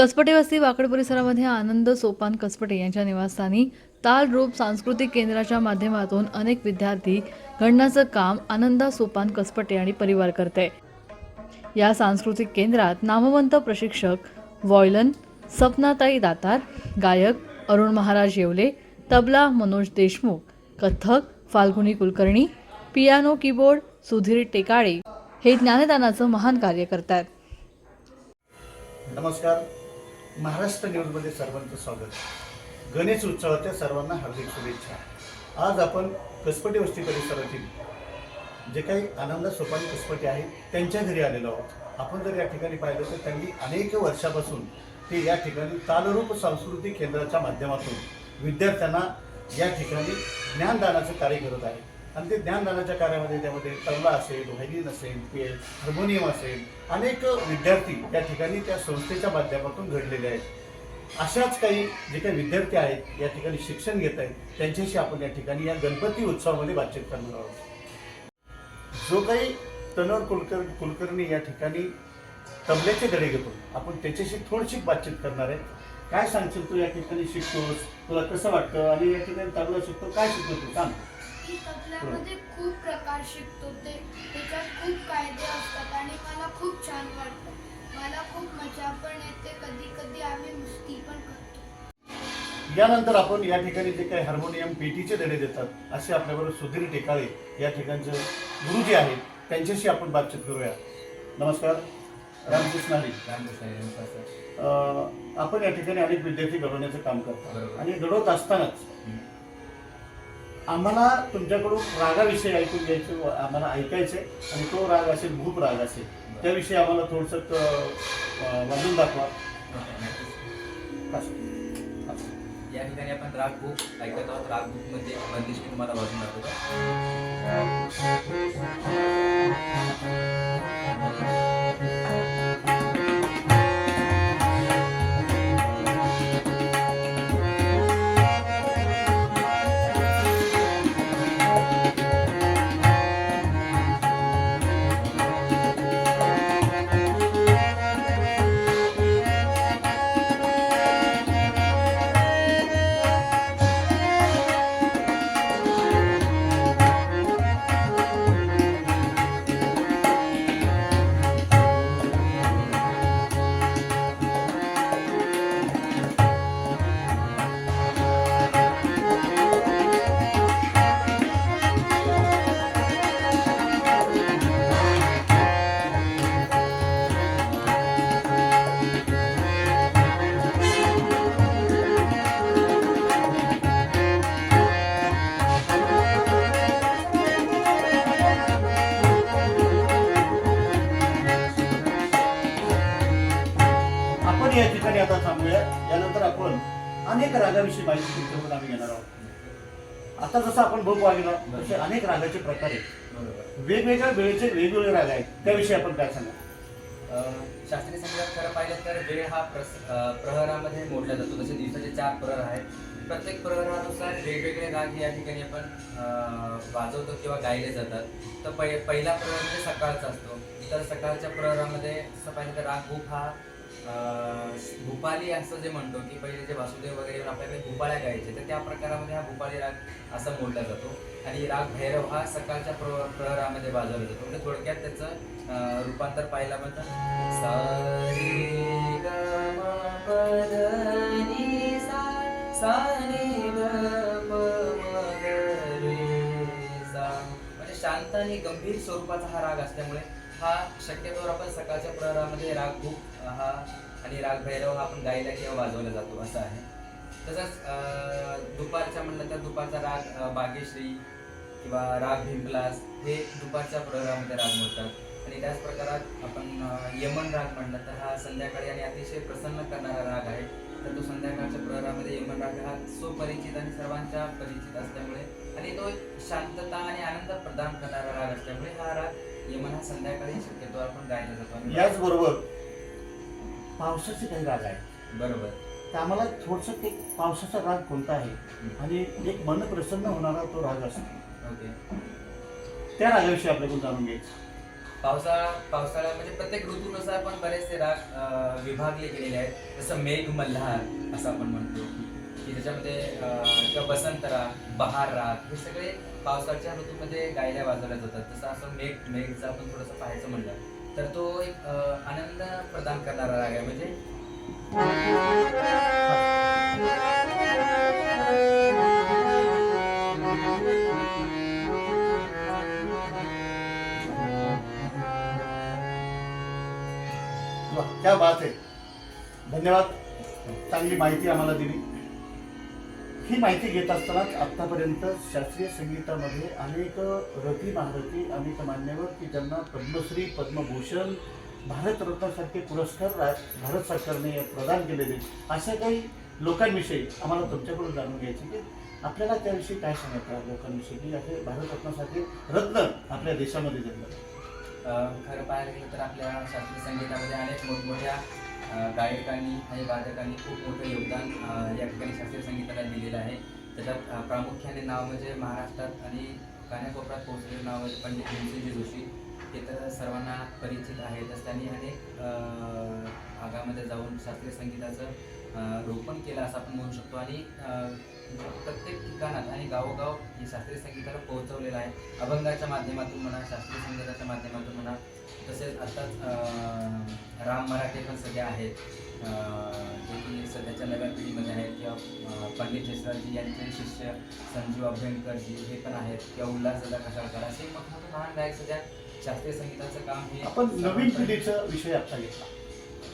कसपटे वस्ती वाकड परिसरामध्ये आनंद सोपान कसपटे यांच्या निवासस्थानी ताल रूप सांस्कृतिक केंद्राच्या माध्यमातून अनेक विद्यार्थी घडण्याचं काम आनंदा सोपान कसपटे आणि परिवार करते. या सांस्कृतिक केंद्रात नामवंत प्रशिक्षक वॉयलन सपनाताई दातार गायक अरुण महाराज येवले तबला मनोज देशमुख कथ्थक फाल्गुनी कुलकर्णी पियानो कीबोर्ड सुधीर टेकाळे हे ज्ञानदानाचं महान कार्य करतात. नमस्कार. महाराष्ट्र न्यूजमध्ये सर्वांचं स्वागत. गणेश उत्सवाच्या सर्वांना हार्दिक शुभेच्छा. आज आपण कसपटी वस्ती परिसरातील जे काही आनंद सोपान कसपटी आहेत त्यांच्या घरी आलेलो आहोत. आपण जर या ठिकाणी पाहिलं तर त्यांनी अनेक वर्षापासून ते या ठिकाणी तालरूप सांस्कृतिक केंद्राच्या माध्यमातून विद्यार्थ्यांना या ठिकाणी ज्ञानदानाचं कार्य करत आहे आणि ते ज्ञानदानाच्या कार्यामध्ये त्यामध्ये तबला असेल व्हायलिन असेल पे हार्मोनियम असेल अनेक विद्यार्थी त्या ठिकाणी त्या संस्थेच्या माध्यमातून घडलेले आहेत. अशाच काही जे काही विद्यार्थी आहेत या ठिकाणी शिक्षण घेत आहेत त्यांच्याशी आपण या ठिकाणी या गणपती उत्सवामध्ये बातचीत करणार आहोत. जो काही तनोर कुलकर कुलकर्णी या ठिकाणी तबल्याचे धडे घेतो आपण त्याच्याशी थोडीशी बातचीत करणार आहे काय सांगशील तू या ठिकाणी शिकतोस? तुला कसं वाटतं? आणि या ठिकाणी तबला शिकतो काय शिकतो तू? सांग. की तबल्यामध्ये खूप प्रकार शिकतो. ते त्याच्यात खूप कायदे असतात आणि मला खूप छान वाटतं. मला खूप मजा पण येते. कधी कधी आम्ही मस्ती पण करतो. यानंतर आपण या ठिकाणी जे काही हार्मोनियम पेटीचे धडे देतात असे आपल्याबरोबर सुधीर टेकाळे या ठिकाणचे गुरुजी आहेत. त्यांच्याशी आपण बातचीत करूया. नमस्कार. रामकृष्ण हरी अं, आपण या ठिकाणी अनेक विद्यार्थी घडवण्याचं काम करतो. आणि घडवत असतानाच आम्हाला तुमच्याकडून रागाविषयी ऐकून घ्यायचं व आम्हाला ऐकायचे आणि तो राग असेल भूप राग असेल त्याविषयी आम्हाला थोडंसं वाजून दाखवा. असं. असं. या ठिकाणी आपण राग बुक ऐकत आहोत. राग बुक म्हणजे बंदिश मी तुम्हाला वाजून दाखवतो. अनेक रागाविषयी माहिती तुमच्याकडून आम्ही घेणार आहोत. आता जसं आपण भूक वागिला तसे अनेक रागाचे प्रकार आहेत. वेगवेगळ्या वेळेचे वेगवेगळे राग आहेत. त्याविषयी आपण काय सांगा शास्त्रीय संगीतात खरं पाहिलं तर वेळ हा प्रस प्रहरामध्ये मोडला जातो. जसे दिवसाचे चार प्रहर आहेत. प्रत्येक प्रहरानुसार वेगवेगळे राग या ठिकाणी आपण वाजवतो किंवा गायले जातात. तर पहि पहिला प्रहर म्हणजे सकाळचा असतो. तर सकाळच्या प्रहरामध्ये असं पाहिलं तर राग भूप हा भूपाली असं जे म्हणतो की पहिले जे वासुदेव वगैरे आपल्याकडे भूपाळ्या गायचे तर त्या प्रकारामध्ये हा भूपाळी राग असा मोडला जातो. आणि राग भैरव हा सकाळच्या प्र प्रहरामध्ये वाजवला जातो. म्हणजे थोडक्यात त्याचं रूपांतर पाहायला म्हणतात म्हणजे शांत आणि गंभीर स्वरूपाचा हा राग असल्यामुळे हा शक्यतोवर आपण सकाळच्या प्रहरामध्ये राग भूक हा आणि राग भैरव हा आपण गायला किंवा वाजवला जातो असं आहे. तसंच दुपारच्या म्हणलं तर दुपारचा राग बागेश्री किंवा राग भिंपलास हे दुपारच्या प्रहरामध्ये राग म्हणतात आणि त्याच प्रकारात आपण यमन राग म्हणलं तर हा संध्याकाळी आणि अतिशय प्रसन्न करणारा राग आहे. तर तो संध्याकाळच्या प्रहरामध्ये यमन राग हा सुपरिचित आणि सर्वांच्या परिचित असल्यामुळे आणि तो शांतता आणि आनंद प्रदान करणारा राग असल्यामुळे हा राग यमन संध्याकाळी शक्यतो आपण गायला जातो आणि याचबरोबर पावसाचे काही राग आहेत बरोबर. तर आम्हाला थोडस एक पावसाचा राग कोणता आहे आणि एक मन प्रसन्न होणारा तो राग असतो. ओके. त्या रागाविषयी आपल्याकडून जाणून घ्यायचं. पावसाळा पावसाळा म्हणजे प्रत्येक ऋतूनुसार पण बरेचसे राग अं, विभागले गेलेले आहेत. जसं मेघ मल्हार असं आपण म्हणतो. की त्याच्यामध्ये किंवा बसंत राग बहार राग हे सगळे पावसाळ्याच्या ऋतूमध्ये गायल्या वाजवल्या जातात. तसं असं मेघ मेघचं आपण थोडंसं पाहायचं म्हणलं तर तो एक आनंद प्रदान करणारा राग आहे. म्हणजे क्या बात आहे. धन्यवाद. चांगली माहिती आम्हाला दिली. ही माहिती घेत असतानाच आत्तापर्यंत शास्त्रीय संगीतामध्ये अनेक रती महारथी अनेक मान्यवर की ज्यांना पद्मश्री पद्मभूषण भारतरत्नासारखे पुरस्कार रा- भारत सरकारने प्रदान केलेले अशा काही लोकांविषयी आम्हाला तुमच्याकडून जाणून घ्यायचे की आपल्याला त्याविषयी काय सांगायचं लोकांविषयी की असे भारतरत्नासारखे रत्न आपल्या देशामध्ये जन्मले खरं पाहायला गेलं तर आपल्या शास्त्रीय संगीतामध्ये अनेक मोठमोठ्या गायकांनी आणि वादकांनी खूप मोठं योगदान या ठिकाणी शास्त्रीय संगीताला दिलेलं आहे. त्याच्यात प्रामुख्याने नाव म्हणजे महाराष्ट्रात आणि कान्याकोपऱ्यात पोहोचलेलं नाव म्हणजे पंडित भीमसेनजी जोशी. हे तर सर्वांना परिचित आहेतच त्यांनी अनेक भागामध्ये जाऊन शास्त्रीय संगीताचं रोपण केलं असं आपण म्हणू शकतो. आणि प्रत्येक ठिकाणात आणि गावोगाव हे शास्त्रीय संगीताला पोहोचवलेलं आहे. अभंगाच्या माध्यमातून म्हणा शास्त्रीय संगीताच्या माध्यमातून म्हणा तसेच आत्ताच राम मराठे पण सध्या आहेत. जे की सध्याच्या नव्या पिढीमध्ये आहेत. किंवा पंडित जसराजजी यांचे शिष्य संजीव अभ्यंकरजी हे पण आहेत. किंवा उल्हास दादा कशाळकर असे मोठमोठे महान गायक सध्या शास्त्रीय संगीताचं काम हे आपण नवीन पिढीचा विषय आता घेतला.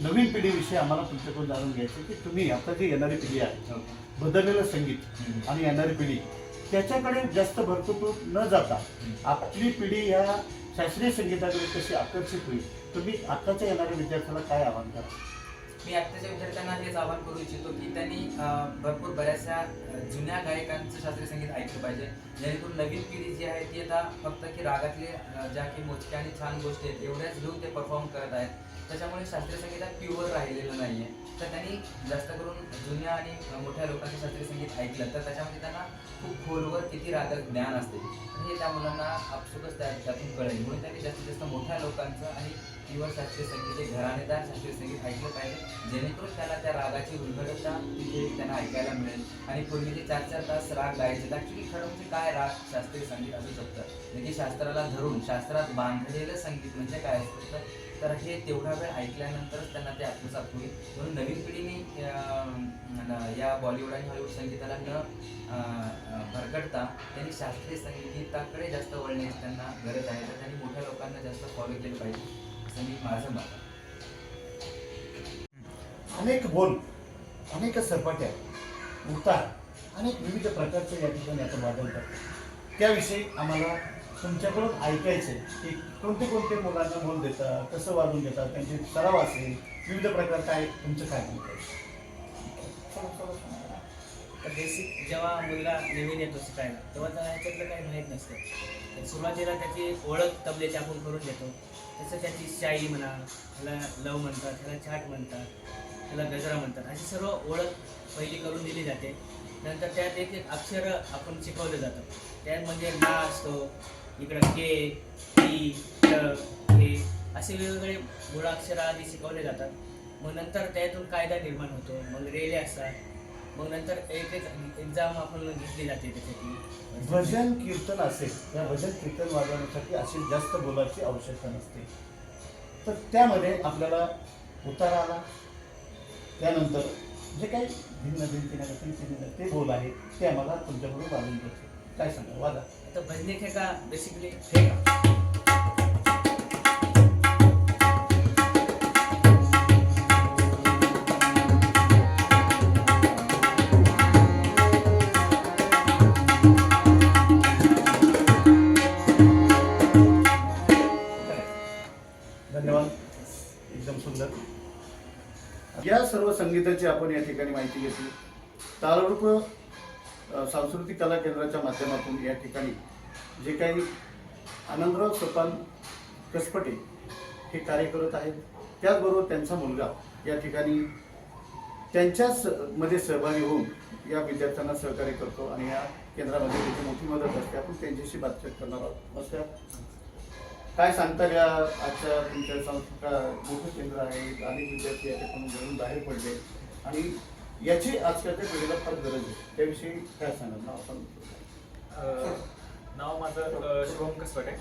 नवीन पिढीविषयी आम्हाला तुमच्याकडून जाणून घ्यायचं की तुम्ही आता जी येणारी पिढी आहे हो. बदललेलं संगीत. आणि येणारी पिढी त्याच्याकडे जास्त भरकटून न जाता आपली पिढी ह्या शास्त्रीय संगीताकडे कशी आकर्षित होईल? तुम्ही आत्ताच्या येणाऱ्या विद्यार्थ्याला काय आव्हान करा मी आत्ताच्या विद्यार्थ्यांना हेच आवाहन करू इच्छितो की त्यांनी भरपूर बऱ्याचशा जुन्या गायकांचं शास्त्रीय संगीत ऐकलं पाहिजे. जेणेकरून नवीन पिढी जी आहे ती आता फक्त की रागातले ज्या की मोजक्या आणि छान गोष्टी आहेत एवढ्याच घेऊन ते परफॉर्म करत आहेत. त्याच्यामुळे शास्त्रीय संगीतात प्युअर राहिलेलं नाही आहे तर त्यांनी जास्त करून जुन्या आणि मोठ्या लोकांनी शास्त्रीय संगीत ऐकलं तर त्याच्यामध्ये त्यांना खूप खोलवर किती रागात ज्ञान असते. हे त्या मुलांना आपसुकच त्या त्यातून कळेल. म्हणून त्यांनी जास्तीत जास्त मोठ्या लोकांचं आणि प्युअर शास्त्रीय संगीत हे घराणेदार शास्त्रीय संगीत ऐकलं पाहिजे जेणेकरून त्याला त्या रागाची उलगडता तिथे त्यांना ऐकायला मिळेल. आणि पूर्वीचे चार चार तास राग गायचे ॲक्च्युली खरं म्हणजे काय राग शास्त्रीय संगीत असू शकतं? म्हणजे शास्त्राला धरून शास्त्रात बांधलेलं संगीत म्हणजे काय असतं? तर- हे तेवढा वेळ ऐकल्यानंतरच त्यांना ते आत्मसात होईल. म्हणून नवीन पिढीने या बॉलिवूड आणि हॉलिवूड संगीताला न भरकटता त्यांनी शास्त्रीय संगीताकडे जास्त वळण्याची त्यांना गरज आहे. तर त्यांनी मोठ्या लोकांना जास्त फॉलो केलं पाहिजे असं मी माझं मत आहे. अनेक बोल अनेक सरपाट्या उतार अनेक विविध प्रकारचे या ठिकाणी आपण वादन करतो. त्याविषयी आम्हाला तुमच्याकडून ऐकायचं आहे की कोणते कोणते मुलांना बोल देतात कसं वाजून देतात त्यांचे सराव असेल विविध प्रकार काय तुमचं काय तर बेसिक जेव्हा मुलगा नवीन येतो शिकायला तेव्हा त्याला ह्याच्यातलं काही माहीत नसतं. तर सुरुवातीला त्याची ओळख तबल्याची आपण करून देतो. तसं त्याची शाई म्हणा त्याला लव म्हणतात त्याला छाट म्हणतात त्याला गजरा म्हणतात अशी सर्व ओळख पहिली करून दिली जाते. नंतर त्यात एक एक अक्षर आपण शिकवलं जातं त्यात म्हणजे ना असतो इकडं के टी ट हे असे वेगवेगळे मुळाक्षर आधी शिकवले जातात. मग नंतर त्यातून कायदा निर्माण होतो. मग रेले असतात. मग नंतर एक एक एक्झाम आपण घेतली जाते त्याच्यासाठी भजन कीर्तन असेल या भजन कीर्तन वाजवण्यासाठी अशी जास्त बोलाची आवश्यकता नसते. तर त्यामध्ये आपल्याला उतार आला. त्यानंतर जे काही भिन्न भिन्न ते बोल आहे ते आम्हाला तुमच्याकडून वाजून देते. काय सांगा वादा आता भजनी ठेका बेसिकली ठेका. धन्यवाद. एकदम सुंदर. या सर्व संगीताची आपण या ठिकाणी माहिती घेतली. तालरूप सांस्कृतिक कला केंद्राच्या माध्यमातून या ठिकाणी जे काही आनंदराव सोपान कसपटे हे कार्य करत आहेत त्याचबरोबर त्यांचा मुलगा या ठिकाणी त्यांच्याच मध्ये सहभागी होऊन या विद्यार्थ्यांना सहकार्य करतो आणि या केंद्रामध्ये त्याची मोठी मदत असते. आपण त्यांच्याशी बातचीत करणार आहोत. नमस्कार. काय सांगता या आजच्या तुमच्या संस्था मोठं केंद्र आहे अनेक विद्यार्थी याच्यातून घरून बाहेर पडले आणि याची आजकालच्या पिढीला फार गरज आहे. त्याविषयी काय सांगाल? ना आपण नाव माझं शुभम कसवटे.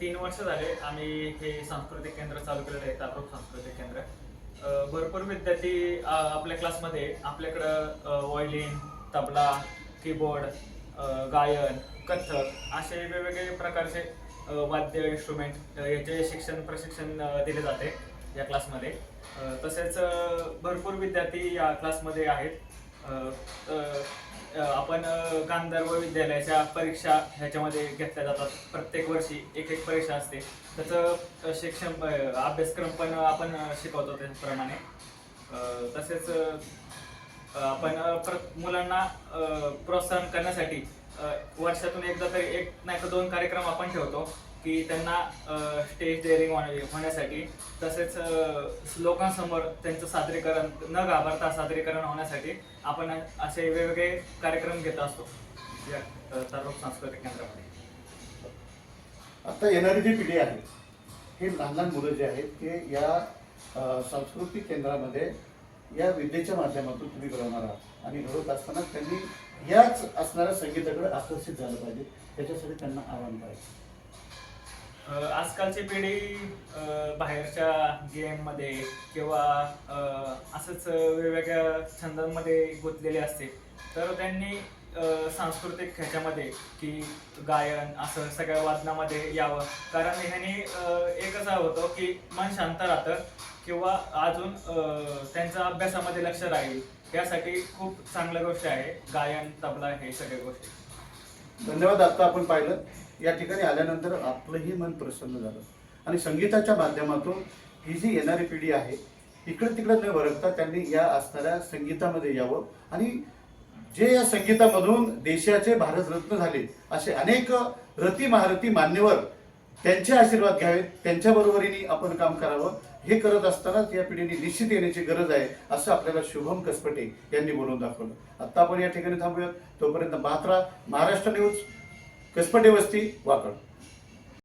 तीन वर्ष झाले आम्ही हे सांस्कृतिक केंद्र चालू केलेलं आहे तापरूप सांस्कृतिक केंद्र. भरपूर विद्यार्थी आपल्या क्लासमध्ये आपल्याकडं व्हायलिन तबला कीबोर्ड गायन कथ्थक असे वेगवेगळे प्रकारचे वाद्य इन्स्ट्रुमेंट याचे शिक्षण प्रशिक्षण दिले जाते. या क्लासमध्ये. तसेच भरपूर विद्यार्थी या क्लासमध्ये आहेत. आपण गांधर्व विद्यालयाच्या परीक्षा ह्याच्यामध्ये घेतल्या जातात. प्रत्येक वर्षी एक एक परीक्षा असते. त्याचं शिक्षण अभ्यासक्रम पण आपण शिकवतो त्याप्रमाणे तसेच आपण प्र- मुलांना प्रोत्साहन करण्यासाठी वर्षातून एकदा तरी एक नाही तर दोन कार्यक्रम आपण ठेवतो. की त्यांना स्टेज डेअरिंग होण्यासाठी. तसेच लोकांसमोर त्यांचं सादरीकरण न घाबरता सादरीकरण होण्यासाठी आपण असे वेगवेगळे कार्यक्रम घेत असतो. या अ, सांस्कृतिक केंद्रामध्ये. आता येणारी जी पिढी आहे हे लहान लहान मुलं जे आहेत ते या सांस्कृतिक केंद्रामध्ये या विद्येच्या माध्यमातून तुम्ही घडवणार आहात. आणि घडवत असताना त्यांनी याच असणाऱ्या संगीताकडे आकर्षित झालं पाहिजे. त्याच्यासाठी त्यांना आव्हान पाहिजे. आजकालची पिढी बाहेरच्या गेममध्ये किंवा असंच वेगवेगळ्या छंदांमध्ये गुंतलेली असते. तर त्यांनी सांस्कृतिक ह्याच्यामध्ये की गायन असं सगळ्या वादनामध्ये यावं. कारण ह्याने एकच एक होतं की मन शांत राहतं किंवा अजून त्यांचा अभ्यासामध्ये लक्ष राहील. यासाठी खूप चांगल्या गोष्टी आहे. गायन तबला हे सगळ्या गोष्टी. धन्यवाद. आता आपण पाहिलं. या ठिकाणी आल्यानंतर आपलंही मन प्रसन्न झालं. आणि संगीताच्या माध्यमातून ही जी येणारी पिढी आहे इकडे तिकडे न भरकता त्यांनी या असणाऱ्या संगीतामध्ये यावं. आणि जे या संगीतामधून देशाचे भारतरत्न झाले असे अनेक रती महारथी मान्यवर त्यांचे आशीर्वाद घ्यावेत त्यांच्या बरोबरीने आपण काम करावं. हे करत असतानाच या पिढीने निश्चित येण्याची गरज आहे असं आपल्याला शुभम कसपटे यांनी बोलून दाखवलं. आत्ता आपण या ठिकाणी थांबूयात. तोपर्यंत मात्रा महाराष्ट्र न्यूज कसपटे वस्ती वाकड.